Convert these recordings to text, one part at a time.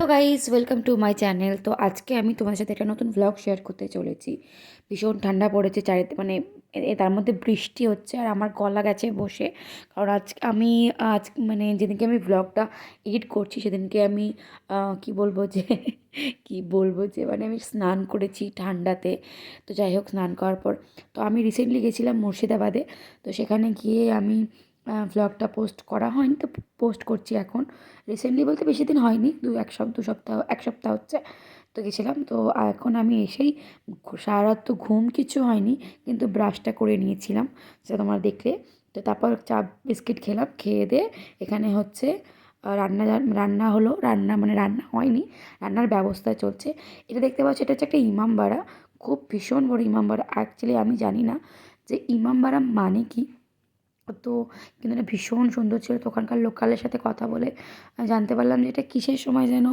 তো guys welcome to my channel তো আজকে আমি তোমার সাথে একটা নতুন ব্লগ শেয়ার করতে চলেছি। ভীষণ ঠান্ডা পড়েছে চারিতে মানে তার মধ্যে বৃষ্টি হচ্ছে আর আমার গলা গেছে বসে। কারণ আজ আমি, আজ মানে যেদিনকে আমি ব্লগটা এডিট করছি, সেদিনকে আমি কি বলব যে, কি বলব যে মানে আমি স্নান করেছি ঠান্ডাতে। তো যাই হোক, স্নান করার পর, তো আমি রিসেন্টলি গেছিলাম মুর্শিদাবাদে। তো সেখানে গিয়ে আমি ভ্লগটা পোস্ট করা হয়নি, তো পোস্ট করছি এখন। রিসেন্টলি বলতে বেশি দিন হয়নি, দু এক সপ্তাহ দু সপ্তাহ, এক সপ্তাহ হচ্ছে, তো গেছিলাম। তো এখন আমি এসেই সারা রাত তো ঘুম কিছু হয়নি, কিন্তু ব্রাশটা করে নিয়েছিলাম, সেটা তোমরা দেখলে। তো তারপর চা, বিস্কিট খেলাম, খেয়ে দিয়ে এখানে হচ্ছে রান্না রান্না হলো, রান্না মানে রান্না হয়নি, রান্নার ব্যবস্থা চলছে। এটা দেখতে পাচ্ছি, এটা হচ্ছে একটা ইমামবাড়া, খুব ভীষণ বড় ইমামবাড়া। অ্যাকচুয়ালি আমি জানি না যে ইমামবাড়া মানে কি তো কিন্তু এটা ভীষণ সুন্দর ছিল। তো ওখানকার লোকালের সাথে কথা বলে জানতে পারলাম যে এটা কিসের সময় যেন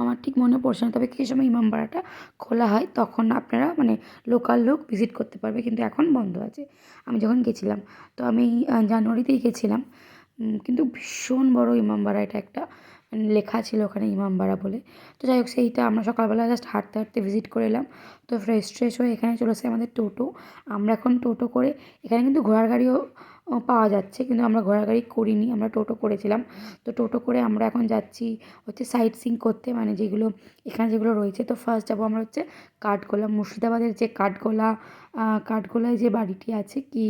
আমার ঠিক মনে পড়ছে না। তবে কিসের সময় ইমামবাড়াটা খোলা হয় তখন আপনারা মানে লোকাল লোক ভিজিট করতে পারবে। কিন্তু এখন বন্ধ আছে। আমি যখন গেছিলাম, তো আমি জানুয়ারিতেই গেছিলাম। কিন্তু ভীষণ বড় ইমামবাড়া এটা একটা মানে লেখা ছিল ওখানে ইমামবাড়া বলে। তো যাই হোক, সেইটা আমরা সকালবেলা জাস্ট হাঁটতে হাঁটতে ভিজিট করে এলাম। তো ফ্রেশ ট্রেশ হয়ে এখানে চলে আসে আমাদের টোটো। আমরা এখন টোটো করে এখানে কিন্তু ঘোড়ার গাড়িও পাওয়া যাচ্ছে, কিন্তু আমরা ঘোড়ার করিনি, আমরা টোটো করেছিলাম। তো টোটো করে আমরা এখন যাচ্ছি হচ্ছে সাইট সিং করতে মানে যেগুলো, এখানে যেগুলো রয়েছে। তো ফার্স্ট যাব আমরা হচ্ছে কাঠগোলা, মুর্শিদাবাদের যে কাঠগোলা কাঠগোলায় যে বাড়িটি আছে কি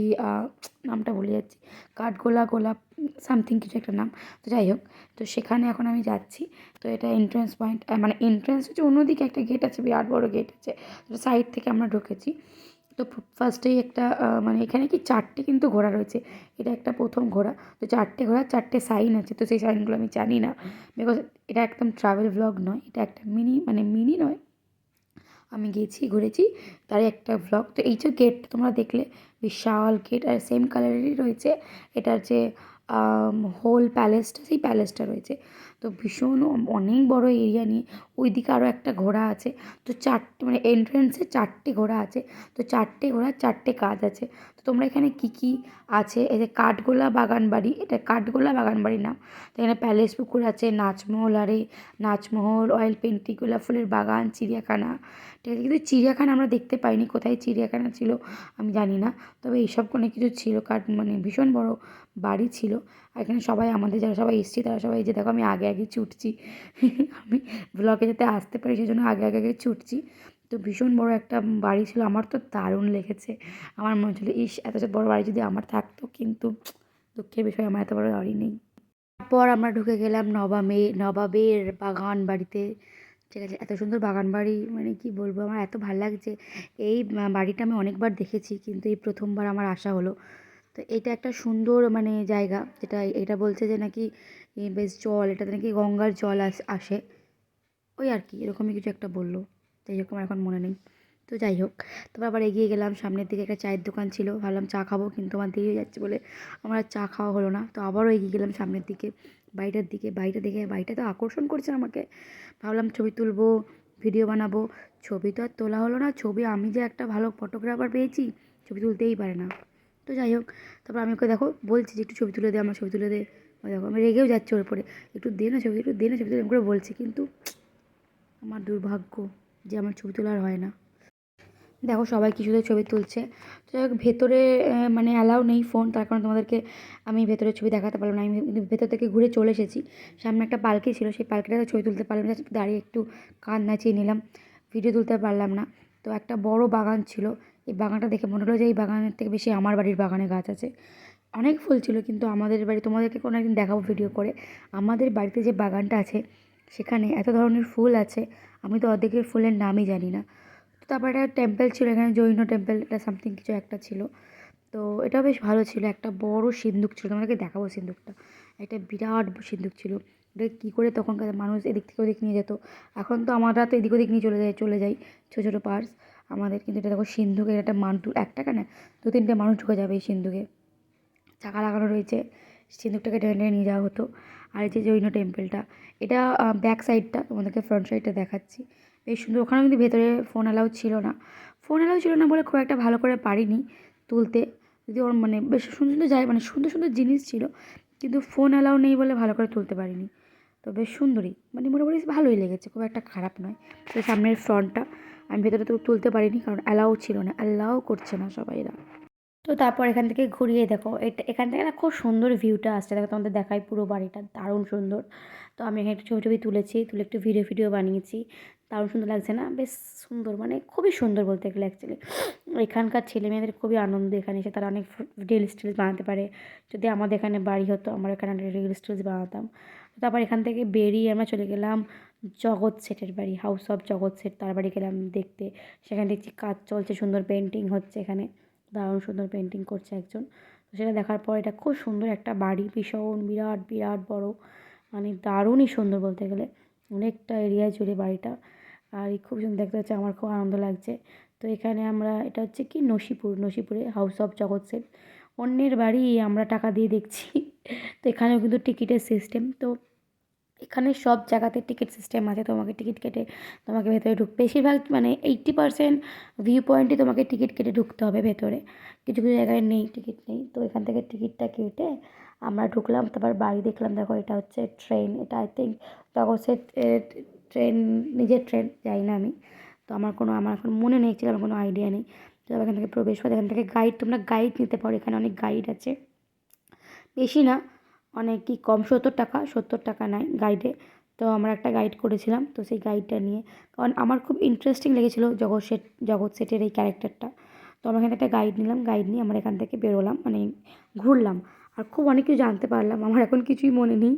নামটা ভুলে যাচ্ছি। কাঠগোলা, গোলাপ সামথিং কিছু একটা নাম। তো যাই হোক, তো সেখানে এখন আমি যাচ্ছি। তো এটা এন্ট্রান্স পয়েন্ট মানে এন্ট্রান্স হচ্ছে অন্যদিকে একটা গেট আছে, বিরাট বড় গেট আছে। তো সাইড থেকে আমরা ঢুকেছি। তো ফার্স্টেই একটা মানে এখানে কি চারটে কিন্তু ঘোড়া রয়েছে। এটা একটা প্রথম ঘোড়া। তো চারটে ঘোড়া, চারটে সাইন আছে। তো সেই সাইনগুলো আমি জানি না। বিকজ এটা একদম ট্রাভেল ব্লগ নয়। এটা একটা মিনি মানে মিনি নয়। আমি গেছি ঘুরেছি। তারই একটা ব্লগ তো এই যে গেট তোমরা দেখলে, বিশাল গেট আর সেম কালারেরই রয়েছে। এটার যে হোল প্যালেসটা সেই প্যালেসটা রয়েছে। তো ভীষণ অনেক বড় এরিয়া নিয়ে ওইদিকে আরও একটা ঘোড়া আছে। তো চারটে মানে এন্ট্রেন্সে চারটে ঘোড়া আছে। তো চারটে ঘোড়ার চারটে কাজ আছে। তোমরা এখানে কী কী আছে? এই যে কাঠগোলা বাগান বাড়ি এটা কাঠগোলা বাগান বাড়ির নাম। তো এখানে প্যালেস পুকুর আছে, নাচমহল, আরে নাচমহল অয়েল পেন্টিং গোলাপ ফুলের বাগান, চিড়িয়াখানা। ঠিক আছে, কিন্তু চিড়িয়াখানা আমরা দেখতে পাইনি, কোথায় চিড়িয়াখানা ছিল আমি জানি না। তবে এইসব কোনো কিছু ছিল, কাঠ মানে ভীষণ বড় বাড়ি ছিল। আর এখানে সবাই আমাদের, যারা সবাই এসছি, তারা সবাই যে দেখো আমি আগে আগে ছুটছি। আমি ব্লগে যাতে আসতে পারি সেই জন্য আগে আগে আগে ছুটছি। তো ভীষণ বড় একটা বাড়ি ছিল। আমার তো দারুণ লেগেছে। আমার মনে হচ্ছিল, ইস, এত বড় বাড়ি যদি আমার থাকতো, কিন্তু দুঃখের বিষয়, আমার এত বড় বাড়ি নেই। তারপর আমরা ঢুকে গেলাম নবামে নবাবের বাগান বাড়িতে। ঠিক আছে এত সুন্দর বাগান বাড়ি মানে কি বলব, আমার এত ভালো লাগছে। এই বাড়িটা আমি অনেকবার দেখেছি, কিন্তু এই প্রথমবার আমার আসা হলো। তো এটা একটা সুন্দর মানে জায়গা, যেটা এটা বলছে যে নাকি বেশ জল, এটাতে নাকি গঙ্গার জল আসে। ওই আর কি, এরকমই কিছু একটা বলল। যাই হোক আমার এখন মনে নেই। তো যাই হোক, তারপর আবার এগিয়ে গেলাম, সামনের দিকে একটা চায়ের দোকান ছিল। ভাবলাম চা খাব, কিন্তু আমার দেরি হয়ে যাচ্ছে বলে আমার আর চা খাওয়া হলো না। তো আবারও এগিয়ে গেলাম সামনের দিকে, বাড়িটার দিকে, বাড়িটা দেখে বাড়িটা তো আকর্ষণ করছে আমাকে। ভাবলাম ছবি তুলবো ভিডিও বানাবো। ছবি তো আর তোলা হলো না, ছবি আমি যে একটা ভালো ফটোগ্রাফার পেয়েছি, ছবি তুলতেই পারে না। তো যাই হোক, তারপর আমি ওকে দেখো বলছি যে একটু ছবি তুলে দে, আমার ছবি তুলে দে। দেখো, আমি রেগেও যাচ্ছি ওর উপরে। একটু দে না ছবি, একটু দে না ছবি তুলে করে বলছি, কিন্তু আমার দুর্ভাগ্য। যে আমার ছবি তোলার হয় না। দেখো সবাই কিছুতে ছবি তুলছে। তো যাই ভেতরে মানে অ্যালাউ নেই ফোন তার কারণে তোমাদেরকে আমি ভেতরে ছবি দেখাতে পারলাম না। আমি ভেতর থেকে ঘুরে চলে এসেছি। সামনে একটা পালকি ছিল, সেই পালকিটাতে ছবি তুলতে পারলাম না। দাঁড়িয়ে একটু কান নাচিয়ে নিলাম। ভিডিও তুলতে পারলাম না। তো একটা বড় বাগান ছিল। এই বাগানটা দেখে মনে হলো যে, এই বাগানের থেকে বেশি আমার বাড়ির বাগানে গাছ আছে। অনেক ফুল ছিল, কিন্তু আমাদের বাড়ি, তোমাদেরকে কোনো একদিন দেখাবো ভিডিও করে। আমাদের বাড়িতে যে বাগানটা আছে সেখানে এত ধরনের ফুল আছে, আমি তো অর্ধেকের ফুলের নামই জানি না। তো তারপর একটা টেম্পল ছিল, এখানে জৈন টেম্পল এটা সামথিং কিছু একটা ছিল। তো এটাও বেশ ভালো ছিল, একটা বড় সিন্দুক ছিল, তোমাদেরকে দেখাবো সিন্দুকটা একটা বিরাট সিন্দুক ছিল এটা কী করে তখনকার মানুষ এদিক থেকে ওদিক নিয়ে যেত। এখন তো আমরা তো এদিক ওদিক নিয়ে চলে যাই চলে যাই, ছোটো ছোটো পার্স আমাদের কিন্তু এটা দেখো সিন্ধুকের একটা মানুষ একটা কেন? দু তিনটে মানুষ ঢুকে যাবে এই সিন্ধুকে। চাকা লাগানো রয়েছে সিন্দুকটাকে টেনে টেনে নিয়ে যাওয়া হতো। আর এই যে জৈন টেম্পলটা, এটা ব্যাক সাইডটা তোমাদেরকে ফ্রন্ট সাইডটা দেখাচ্ছি। বেশ সুন্দর, ওখানেও কিন্তু ভেতরে ফোন অ্যালাউ ছিল না। ফোন অ্যালাউ ছিল না বলে খুব একটা ভালো করে পারিনি তুলতে। যদি ওর মানে বেশ সুন্দর সুন্দর যায় মানে সুন্দর সুন্দর জিনিস ছিল, কিন্তু ফোন অ্যালাউ নেই বলে ভালো করে তুলতে পারিনি। তো বেশ সুন্দরই মানে মোটামুটি ভালোই লেগেছে, খুব একটা খারাপ নয়। তো সামনের ফ্রন্টটা আমি ভেতরে তো তুলতে পারিনি, কারণ অ্যালাউ ছিল না অ্যালাউ করছে না সবাইরা। তো তারপর এখান থেকে ঘুরিয়ে দেখো, এটা এখান থেকে না খুব সুন্দর ভিউটা আসছে। দেখো তোমাদের দেখাই পুরো বাড়িটা, দারুণ সুন্দর। তো আমি এখানে একটু ছবি ছবি তুলেছি, তুলে একটু ভিডিও ভিডিও বানিয়েছি। দারুণ সুন্দর লাগছে না? বেশ সুন্দর মানে খুবই সুন্দর বলতে গেলে অ্যাকচুয়ালি এখানকার ছেলে মেয়েদের খুবই আনন্দ, এখানে এসে তারা অনেক রিলস টিলস বানাতে পারে। যদি আমাদের এখানে বাড়ি হতো, আমরা এখানে রিলস টিলস বানাতাম। তারপর এখান থেকে বেরিয়ে আমরা চলে গেলাম জগৎ সেটের বাড়ি হাউস অফ জগৎ সেট তার বাড়ি গেলাম দেখতে। সেখানে দেখছি কাজ চলছে, সুন্দর পেন্টিং হচ্ছে এখানে। দারুণ সুন্দর পেন্টিং করছে একজন। তো সেটা দেখার পর এটা খুব সুন্দর একটা বাড়ি, ভীষণ, বিরাট বিরাট বড় মানে দারুণই সুন্দর বলতে গেলে। অনেকটা এরিয়া জুড়ে বাড়িটা। আর খুব সুন্দর দেখতে হচ্ছে, আমার খুব আনন্দ লাগছে। তো এখানে আমরা, এটা হচ্ছে কি? নসিপুর, নসিপুরে হাউস অফ জগৎ সেন অন্যের বাড়ি আমরা টাকা দিয়ে দেখছি। তো এখানেও কিন্তু টিকিটের সিস্টেম তো এখানে সব জায়গাতে টিকিট সিস্টেম আছে, তোমাকে টিকিট কেটে তোমাকে ভেতরে ঢুক বেশিরভাগ মানে এইট্টি পারসেন্ট ভিউ পয়েন্টে তোমাকে টিকিট কেটে ঢুকতে হবে ভেতরে। কিছু কিছু জায়গায় নেই টিকিট নেই। তো এখান থেকে টিকিটটা কেটে আমরা ঢুকলাম, তারপর বাড়ি দেখলাম, দেখো এটা হচ্ছে ট্রেন এটা আই থিঙ্ক জগৎসের ট্রেন নিজের ট্রেন যাই না আমি। তো আমার কোনো, আমার এখন মনে নেই ছিল কোনো আইডিয়া নেই। তো এখান থেকে প্রবেশ করে, এখান থেকে গাইড তোমরা গাইড নিতে পারো, এখানে অনেক গাইড আছে। বেশি না অনেক কি কম, সত্তর টাকা সত্তর টাকা নেয় গাইডে তো আমরা একটা গাইড করেছিলাম, তো সেই গাইডটা নিয়ে। কারণ আমার খুব ইন্টারেস্টিং লেগেছিলো জগৎ শেঠ জগৎ শেঠের এই ক্যারেক্টারটা তো আমরা এখানে একটা গাইড নিলাম গাইড নিয়ে আমরা এখান থেকে বেরোলাম মানে ঘুরলাম। আর খুব অনেক কিছু জানতে পারলাম, আমার এখন কিছুই মনে নেই।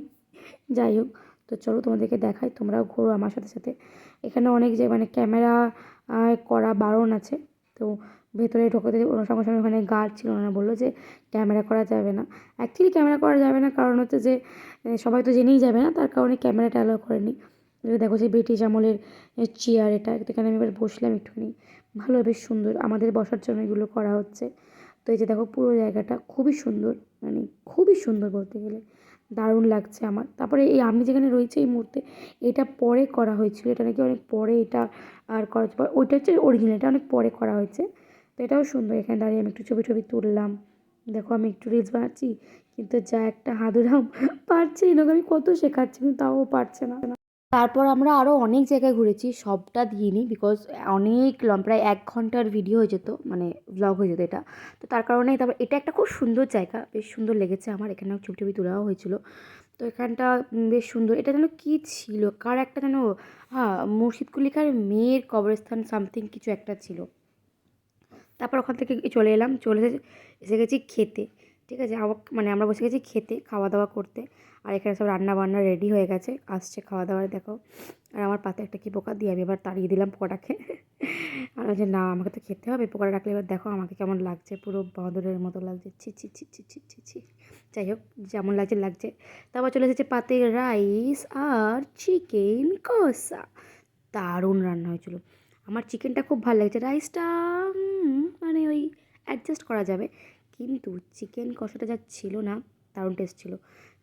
যাই হোক, তো চলো তোমাদেরকে দেখাই, তোমরাও ঘোরো আমার সাথে সাথে। এখানে অনেক যে মানে ক্যামেরা করা বারণ আছে। তো ভেতরে ঢোকে ঢোকাতে ওর সঙ্গে সঙ্গে ওখানে গার্ড ছিল, ওনারা বলল যে ক্যামেরা করা যাবে না। অ্যাকচুয়ালি ক্যামেরা করা যাবে না, কারণ হচ্ছে যে সবাই তো জেনেই যাবে না, তার কারণে ক্যামেরাটা অ্যালাউ করেনি। দেখো যে ব্রিটিশ আমলের চেয়ার এটা, এখানে আমি এবার বসলাম একটুখানি। ভালো, বেশ সুন্দর। আমাদের বসার জন্য এগুলো করা হচ্ছে। তো এই যে দেখো পুরো জায়গাটা খুবই সুন্দর মানে খুবই সুন্দর বলতে গেলে। দারুণ লাগছে আমার। তারপরে এই আমি যেখানে রয়েছে এই মুহূর্তে, এটা পরে করা হয়েছিল। এটা নাকি অনেক পরে এটা আর করা হচ্ছে ওইটা হচ্ছে অরিজিনাল এটা অনেক পরে করা হয়েছে। তো এটাও সুন্দর। এখানে দাঁড়িয়ে আমি একটু ছবি টবি তুললাম। দেখো আমি একটু রিলস বানাচ্ছি, কিন্তু যা একটা হাদুরাম পারছে এনাকে আমি কত শেখাচ্ছি, কিন্তু তাও পারছে না। তারপর আমরা আরও অনেক জায়গায় ঘুরেছি, সবটা দিইনি বিকজ অনেক লং প্রায় এক ঘণ্টার ভিডিও হয়ে যেত মানে ব্লগ হয়ে যেত এটা। তো তার কারণে তারপর এটা একটা খুব সুন্দর জায়গা, বেশ সুন্দর লেগেছে আমার, এখানে ছবি টবি তোলাও হয়েছিল। তো এখানটা বেশ সুন্দর, এটা যেন কী ছিল, কার একটা যেন হ্যাঁ মুর্শিদ মেয়ের কবরস্থান সামথিং কিছু একটা ছিল। তারপর ওখান থেকে চলে এলাম, চলে এসে গেছি খেতে। ঠিক আছে? মানে আমরা বসে গেছি খেতে খাওয়া দাওয়া করতে। আর এখানে সব রান্না বান্না রেডি হয়ে গেছে, আসছে খাওয়া দাওয়ার দেখো। আর আমার পাতে একটা কি পোকা? দিয়ে আমি এবার তাড়িয়ে দিলাম পোকাটাকে। আর যে না, আমাকে তো খেতে হবে। পোকাটা রাখলে এবার দেখো আমাকে কেমন লাগছে, পুরো বাঁদরের মতো লাগছে। ছি ছি ছি ছি ছি ছি ছি। যাই হোক, যেমন লাগছে লাগছে। তারপর চলে এসেছে পাতে রাইস আর চিকেন কষা। দারুণ রান্না হয়েছিল। আমার চিকেনটা খুব ভালো লাগছে। রাইসটা মানে ওই অ্যাডজাস্ট করা যাবে। কিন্তু চিকেন কষাটা যা ছিল না, দারুণ টেস্ট ছিল।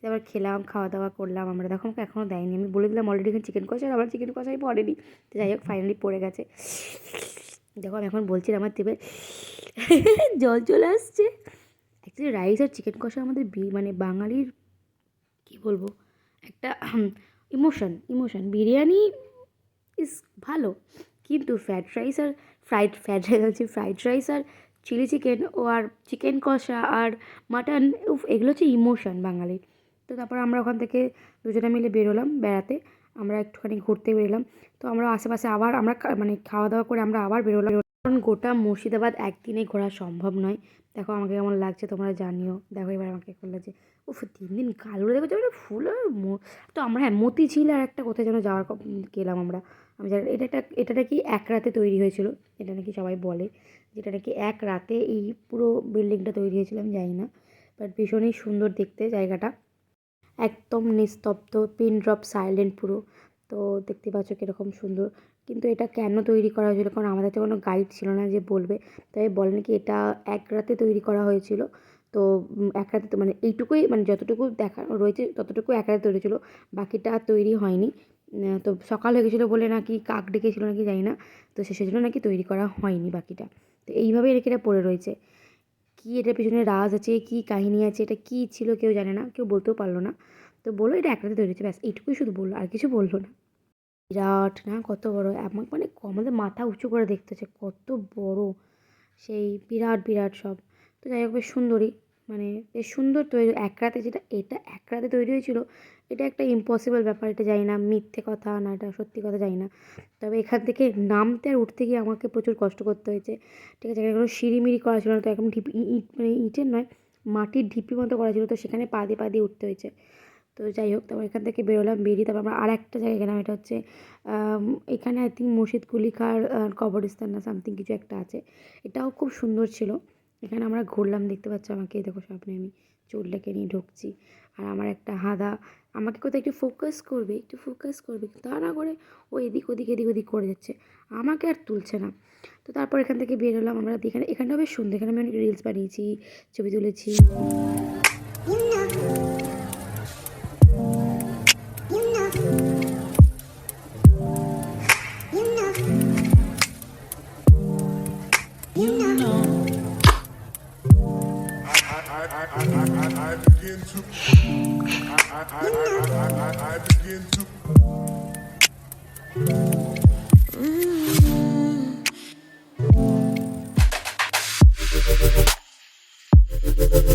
এবার খেলাম খাওয়া দাওয়া করলাম, আমরা দেখো আমাকে এখনও দেয়নি। আমি বলে দিলাম অলরেডি এখানে চিকেন কষা আমার চিকেন কষাই পড়েনি। তো যাই হোক ফাইনালি পড়ে গেছে। দেখো, আমি এখন বলছি আমার দেবে জল চলে আসছে। অ্যাকচুয়ালি রাইস আর চিকেন কষা আমাদের মানে বাঙালির, কী বলব, একটা ইমোশন ইমোশন বিরিয়ানি ইস ভালো, কিন্তু ফ্রাইড রাইস আর ফ্রাইড ফ্রাইড রাইস হচ্ছে ফ্রাইড রাইস আর চিলি চিকেন ও আর চিকেন কষা আর মাটন, উফ, এগুলো হচ্ছে ইমোশন বাঙালির। তো তারপর আমরা ওখান থেকে দুজনে মিলে বেরোলাম বেড়াতে। আমরা একটুখানি ঘুরতে বেরোলাম। তো আমরা আশেপাশে আবার আমরা মানে খাওয়া দাওয়া করে আমরা আবার বেরোলাম কারণ গোটা মুর্শিদাবাদ একদিনে ঘোরা সম্ভব নয়। দেখো আমাকে কেমন লাগছে, তোমরা জানিও। দেখো এবার আমাকে করলে যে উফ, তিন দিন কালো দেখো যে ফুল তো আমরা হ্যাঁ মতিঝিল আর একটা কোথায় যেন যাওয়ার গেলাম আমরা। আমি জানি, এটা একটা, এটা নাকি এক রাতে তৈরি হয়েছিল। এটা নাকি সবাই বলে। যেটা নাকি এক রাতে এই পুরো বিল্ডিংটা তৈরি হয়েছিল আমি জানি না। বাট ভীষণই সুন্দর দেখতে জায়গাটা। একদম নিস্তব্ধ, পিন ড্রপ সাইলেন্ট পুরো। তো দেখতে পাচ্ছ কীরকম সুন্দর। কিন্তু এটা কেন তৈরি করা হয়েছিল? কারণ আমাদের তো কোনো গাইড ছিল না যে বলবে। তাই বলে নাকি এটা এক রাতে তৈরি করা হয়েছিল। তো এক রাতে তো মানে এইটুকুই মানে যতটুকু দেখা রয়েছে, ততটুকু এক রাতে তৈরি ছিল বাকিটা তৈরি হয়নি। তো সকাল হয়ে গেছিল বলে নাকি কাক ডেকেছিলো নাকি জানি না। তো সে সেজন্য নাকি তৈরি করা হয়নি বাকিটা। তো এইভাবেই রেখে এটা পড়ে রয়েছে। কী এটার পেছনে রাজ আছে, কী কাহিনী আছে, এটা কী ছিল কেউ জানে না, কেউ বলতেও পারল না। তো বলল এটা এক রাতে তৈরি হয়েছে, ব্যাস, এইটুকুই শুধু বলল, আর কিছু বলল না। বিরাট না কত বড় আমার মানে আমাদের মাথা উঁচু করে দেখতে হচ্ছে, কত বড় সেই বিরাট বিরাট সব। তো যাই হোক, বেশ সুন্দরী মানে বেশ সুন্দর তৈরি, এক রাতে যেটা, এটা এক রাতে তৈরি হয়েছিল, এটা একটা ইম্পসিবল ব্যাপার, এটা জানি না, মিথ্যে কথা না এটা সত্যি কথা জানি না। তবে এখান থেকে নামতে আর উঠতে গিয়ে আমাকে প্রচুর কষ্ট করতে হয়েছে। ঠিক আছে, এখানে কোনো সিঁড়িমিড়ি করা ছিল না, তো এখন ঢিপি, ইট মানে ইটের নয়, মাটির ঢিপি মতো করা ছিল, তো সেখানে পা দিয়ে পা দিয়ে উঠতে হয়েছে। তো যাই হোক, তারপর এখান থেকে বেরোলাম, বেরিয়ে তারপর আমরা আর একটা জায়গায় গেলাম, এটা হচ্ছে এখানে আই থিঙ্ক মুর্শিদ কুলিখার কবরস্থান না সামথিং কিছু একটা আছে। এটাও খুব সুন্দর ছিল। এখানে আমরা ঘুরলাম, দেখতে পাচ্ছ আমাকে দেখো সামনে আমি চুলটাকে নিয়ে ঢুকছি। আর আমার একটা হাদা, আমাকে কোথাও একটু ফোকাস করবে, একটু ফোকাস করবে তা না করে ও এদিক ওদিক এদিক ওদিক করে যাচ্ছে। আমাকে আর তুলছে না। তো তারপর এখান থেকে বেরোলাম আমরা, এখানে, এখানটাও বেশ সুন্দর, এখানে আমি অনেক রিলস বানিয়েছি, ছবি তুলেছি। Thank you.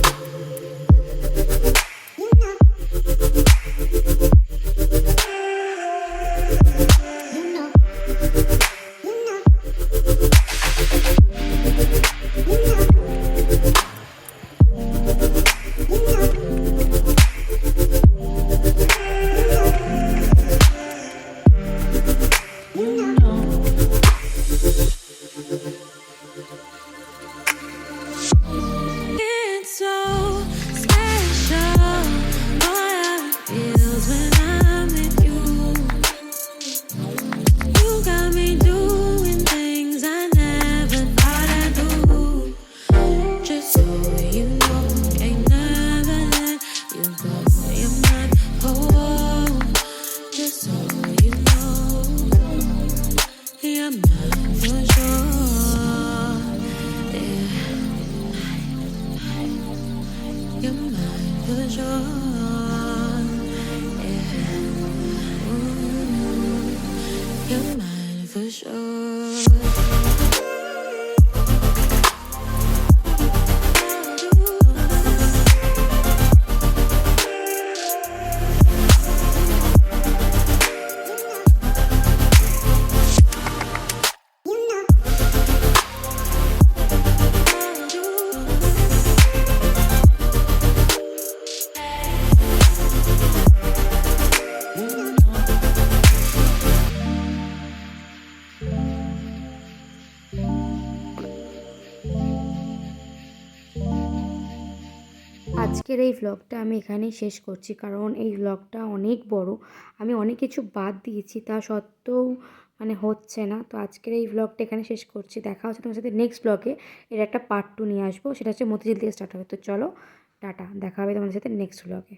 আজকের এই ভ্লগটা আমি এখানেই শেষ করছি। কারণ এই ভ্লগটা অনেক বড়। আমি অনেক কিছু বাদ দিয়েছি, তা সত্ত্বেও মানে হচ্ছে না। তো আজকের এই ভ্লগটা এখানে শেষ করছি। দেখা হচ্ছে তোমার সাথে নেক্সট ব্লগে এর একটা পার্ট টু নিয়ে আসব। সেটা হচ্ছে মতিঝিল থেকে স্টার্ট হবে। তো চলো, টাটা। দেখা হবে তোমাদের সাথে নেক্সট ব্লগে